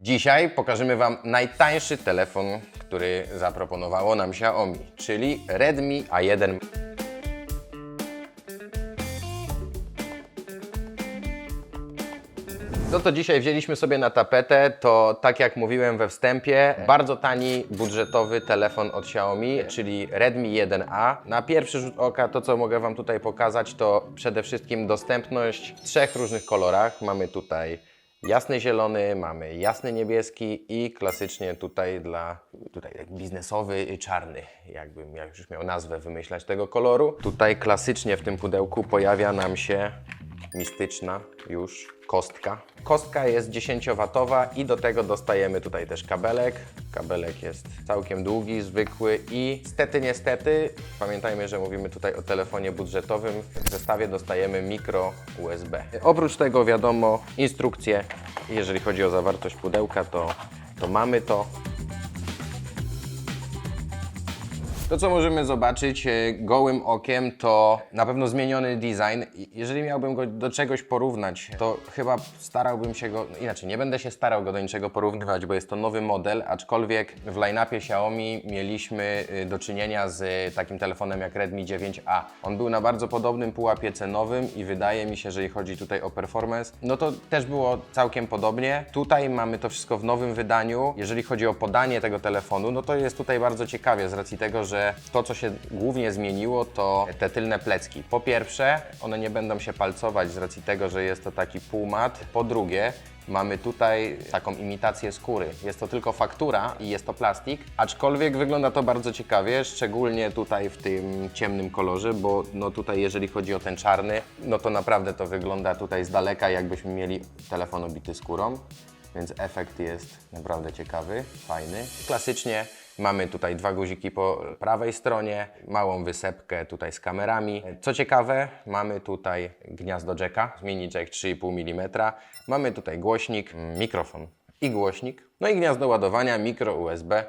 Dzisiaj pokażemy Wam najtańszy telefon, który zaproponowało nam Xiaomi, czyli Redmi A1 To, co dzisiaj wzięliśmy sobie na tapetę, to tak jak mówiłem we wstępie, bardzo tani, budżetowy telefon od Xiaomi, czyli Redmi 1A. Na pierwszy rzut oka to, co mogę Wam tutaj pokazać, to przede wszystkim dostępność w trzech różnych kolorach. Mamy tutaj jasny zielony, mamy jasny niebieski i klasycznie tutaj dla tutaj tak biznesowy czarny, jakbym jak już miał nazwę wymyślać tego koloru. Tutaj klasycznie w tym pudełku pojawia nam się mistyczna już kostka. Kostka jest 10W i do tego dostajemy tutaj też kabelek. Kabelek jest całkiem długi, zwykły i niestety, niestety, pamiętajmy, że mówimy tutaj o telefonie budżetowym, w zestawie dostajemy mikro USB. Oprócz tego wiadomo instrukcje, jeżeli chodzi o zawartość pudełka, to, to mamy to. To, co możemy zobaczyć e, gołym okiem, to na pewno zmieniony design. Jeżeli miałbym go do czegoś porównać, to chyba starałbym się go, inaczej, nie będę się starał go do niczego porównywać, bo jest to nowy model, aczkolwiek w line-upie Xiaomi mieliśmy y, do czynienia z y, takim telefonem jak Redmi 9A. On był na bardzo podobnym pułapie cenowym i wydaje mi się, że chodzi tutaj o performance, no to też było całkiem podobnie. Tutaj mamy to wszystko w nowym wydaniu. Jeżeli chodzi o podanie tego telefonu, no to jest tutaj bardzo ciekawie z racji tego, że to, co się głównie zmieniło, to te tylne plecki. Po pierwsze, one nie będą się palcować z racji tego, że jest to taki półmat. Po drugie, Mamy tutaj taką imitację skóry. Jest to tylko faktura i jest to plastik, aczkolwiek wygląda to bardzo ciekawie, szczególnie tutaj w tym ciemnym kolorze, bo no tutaj jeżeli chodzi o ten czarny, no to naprawdę to wygląda tutaj z daleka jakbyśmy mieli telefon obity skórą, więc efekt jest naprawdę ciekawy, fajny. Klasycznie Mamy tutaj dwa guziki po prawej stronie, małą wysepkę tutaj z kamerami. Co ciekawe, mamy tutaj gniazdo jacka, mini jack 3,5 mm. Mamy tutaj głośnik, mm, mikrofon i głośnik. No i gniazdo ładowania, mikro USB.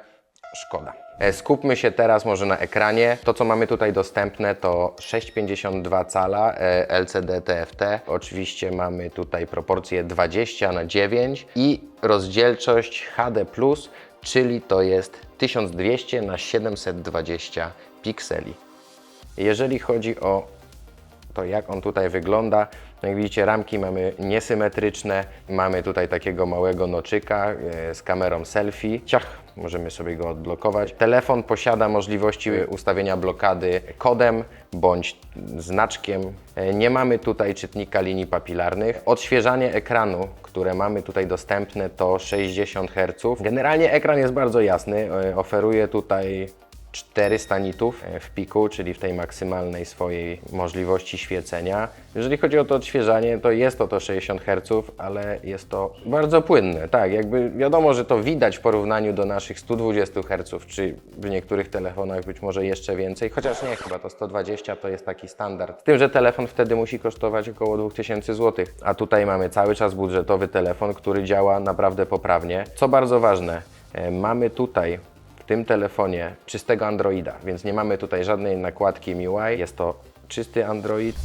Szkoda. E, Skupmy się teraz może na ekranie. To, co mamy tutaj dostępne, to 6,52 cala e, LCD TFT. Oczywiście mamy tutaj proporcję 20 na 9 i rozdzielczość HD+, czyli to jest 1200 na 720 pikseli. Jeżeli chodzi o to jak on tutaj wygląda. No jak widzicie, ramki mamy niesymetryczne. Mamy tutaj takiego małego noczyka e, z kamerą selfie. Ciach, możemy sobie go odblokować. Telefon posiada możliwości ustawienia blokady kodem bądź znaczkiem. E, Nie mamy tutaj czytnika linii papilarnych. Odświeżanie ekranu, które mamy tutaj dostępne to 60 Hz. Generalnie ekran jest bardzo jasny. E, Oferuje tutaj 400 nitów e, w piku, czyli w tej maksymalnej swojej możliwości świecenia. Jeżeli chodzi o to odświeżanie, to jest to to 60 Hz, ale jest to bardzo płynne. Tak, jakby wiadomo, że to widać w porównaniu do naszych 120 Hz, czy w niektórych telefonach być może jeszcze więcej, chociaż nie, chyba to 120 to jest taki standard. Z tym, że telefon wtedy musi kosztować około 2000 zł, a tutaj mamy cały czas budżetowy telefon, który działa naprawdę poprawnie. Co bardzo ważne, e, mamy tutaj tym telefonie czystego Androida, więc nie mamy tutaj żadnej nakładki MIUI. Jest to czysty Android.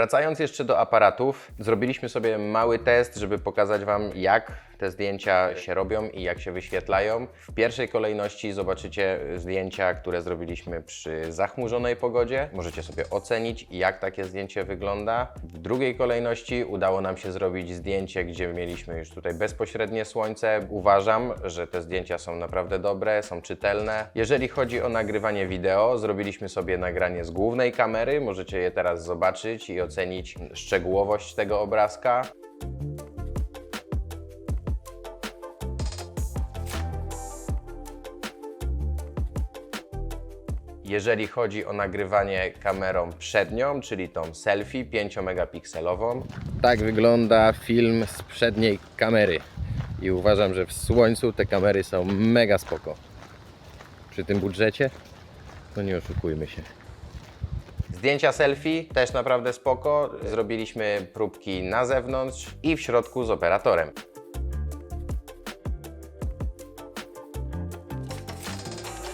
Wracając jeszcze do aparatów, zrobiliśmy sobie mały test, żeby pokazać Wam, jak te zdjęcia się robią i jak się wyświetlają. W pierwszej kolejności zobaczycie zdjęcia, które zrobiliśmy przy zachmurzonej pogodzie. Możecie sobie ocenić, jak takie zdjęcie wygląda. W drugiej kolejności udało nam się zrobić zdjęcie, gdzie mieliśmy już tutaj bezpośrednie słońce. Uważam, że te zdjęcia są naprawdę dobre, są czytelne. Jeżeli chodzi o nagrywanie wideo, zrobiliśmy sobie nagranie z głównej kamery. Możecie je teraz zobaczyć i ocenić szczegółowość tego obrazka. Jeżeli chodzi o nagrywanie kamerą przednią, czyli tą selfie 5-megapikselową, tak wygląda film z przedniej kamery. I uważam, że w słońcu te kamery są mega spoko. Przy tym budżecie, to nie oszukujmy się. Zdjęcia selfie też naprawdę spoko. Zrobiliśmy próbki na zewnątrz i w środku z operatorem.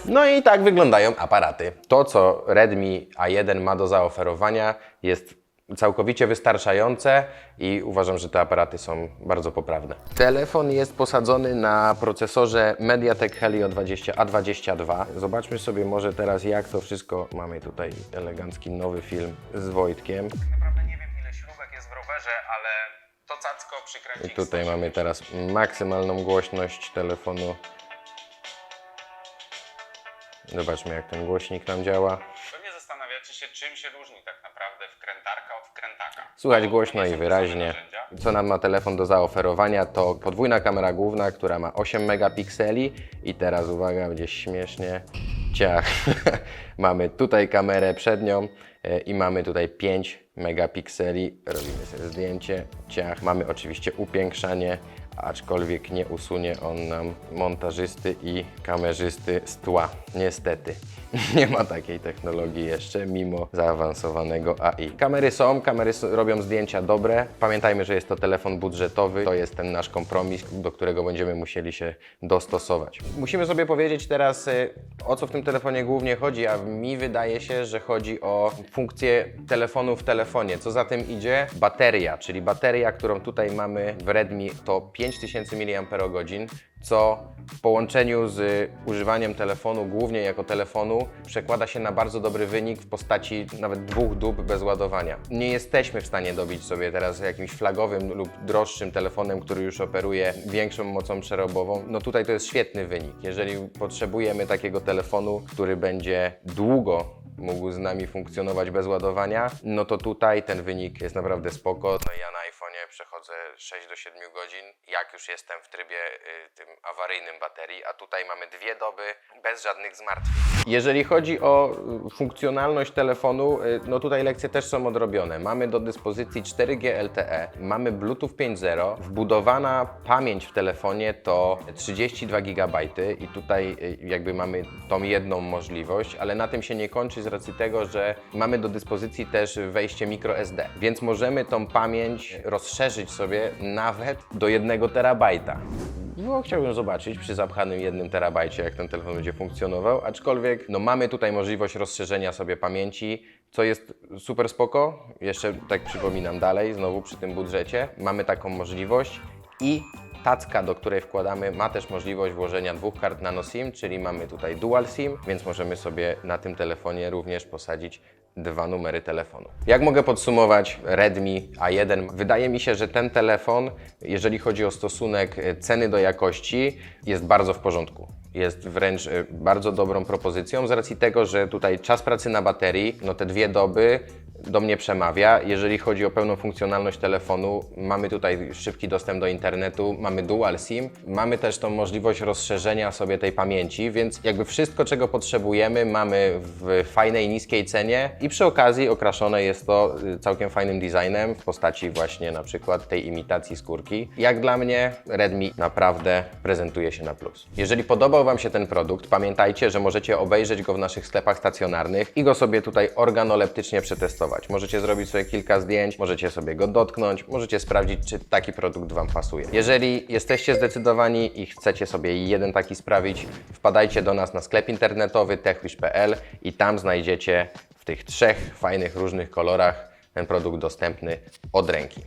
No i tak wyglądają aparaty. To, co Redmi A1 ma do zaoferowania, jest całkowicie wystarczające i uważam, że te aparaty są bardzo poprawne. Telefon jest posadzony na procesorze MediaTek Helio 20 A22. Zobaczmy sobie może teraz jak to wszystko, mamy tutaj elegancki nowy film z Wojtkiem. Naprawdę nie wiem ile śrubek jest w rowerze, ale to cacko przykręcić. I tutaj mamy teraz maksymalną głośność telefonu. Zobaczmy jak ten głośnik nam działa. Się czym się różni tak naprawdę wkrętarka od wkrętaka. Słychać głośno i wyraźnie. Co nam ma telefon do zaoferowania to podwójna kamera główna, która ma 8 megapikseli i teraz uwaga, będzie śmiesznie. Ciach. mamy tutaj kamerę przednią e, i mamy tutaj 5 megapikseli. Robimy sobie zdjęcie. Ciach. Mamy oczywiście upiększanie, aczkolwiek nie usunie on nam montażysty i kamerzysty z tła. Niestety. Nie ma takiej technologii jeszcze, mimo zaawansowanego AI. Kamery są, kamery robią zdjęcia dobre. Pamiętajmy, że jest to telefon budżetowy. To jest ten nasz kompromis, do którego będziemy musieli się dostosować. Musimy sobie powiedzieć teraz, y, o co w tym telefonie głównie chodzi, a mi wydaje się, że chodzi o funkcję telefonu w telefonie. Co za tym idzie? Bateria, czyli bateria, którą tutaj mamy w Redmi to 5000 mAh, co w połączeniu z używaniem telefonu, głównie jako telefonu, przekłada się na bardzo dobry wynik w postaci nawet dwóch dób bez ładowania. Nie jesteśmy w stanie dobić sobie teraz jakimś flagowym lub droższym telefonem, który już operuje większą mocą przerobową. No tutaj to jest świetny wynik. Jeżeli potrzebujemy takiego telefonu, który będzie długo mógł z nami funkcjonować bez ładowania, no to tutaj ten wynik jest naprawdę spoko. No ja na iPhone'ie przechodzę 6 do 7 godzin, jak już jestem w trybie y, tym awaryjnym baterii, a tutaj mamy dwie doby bez żadnych zmartwień. Jeżeli chodzi o y, funkcjonalność telefonu, y, no tutaj lekcje też są odrobione. Mamy do dyspozycji 4G LTE, mamy Bluetooth 5.0, wbudowana pamięć w telefonie to 32 GB i tutaj jakby mamy tą jedną możliwość, ale na tym się nie kończy z racji tego, że mamy do dyspozycji też wejście microSD, więc możemy tą pamięć rozszerzyć sobie nawet do 1 terabajta. No, chciałbym zobaczyć przy zapchanym jednym terabajcie, jak ten telefon będzie funkcjonował, aczkolwiek no, mamy tutaj możliwość rozszerzenia sobie pamięci, co jest super spoko. Jeszcze tak przypominam dalej, znowu przy tym budżecie, mamy taką możliwość i tacka, do której wkładamy, ma też możliwość włożenia dwóch kart nano SIM, czyli mamy tutaj dual SIM, więc możemy sobie na tym telefonie również posadzić dwa numery telefonu. Jak mogę podsumować Redmi A1? Wydaje mi się, że ten telefon, jeżeli chodzi o stosunek e, ceny do jakości, jest bardzo w porządku. Jest wręcz e, bardzo dobrą propozycją z racji tego, że tutaj czas pracy na baterii, no te dwie doby do mnie przemawia. Jeżeli chodzi o pełną funkcjonalność telefonu, mamy tutaj szybki dostęp do internetu, mamy dual SIM, mamy też tą możliwość rozszerzenia sobie tej pamięci, więc jakby wszystko, czego potrzebujemy, mamy w fajnej, niskiej cenie i przy okazji okraszone jest to y, całkiem fajnym designem w postaci właśnie na przykład tej imitacji skórki. Jak dla mnie Redmi naprawdę prezentuje się na plus. Jeżeli podobał Wam się ten produkt, pamiętajcie, że możecie obejrzeć go w naszych sklepach stacjonarnych i go sobie tutaj organoleptycznie przetestować. Możecie zrobić sobie kilka zdjęć, możecie sobie go dotknąć, możecie sprawdzić, czy taki produkt Wam pasuje. Jeżeli jesteście zdecydowani i chcecie sobie jeden taki sprawić, wpadajcie do nas na sklep internetowy techwish.pl i tam znajdziecie w tych trzech fajnych, różnych kolorach ten produkt dostępny od ręki.